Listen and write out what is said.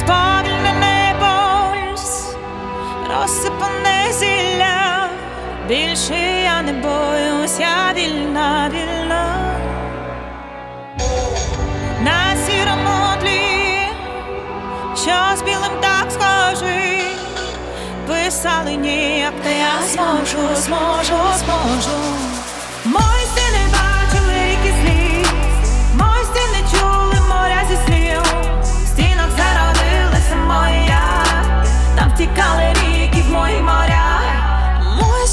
Спавлене небо льс, розсипане зілля, більше я не боюсь, я вільна, вільна. На сірому тлі, що з білим так схожий, писали ніяк, та я зможу, зможу, зможу. ріки в мої моря. Мої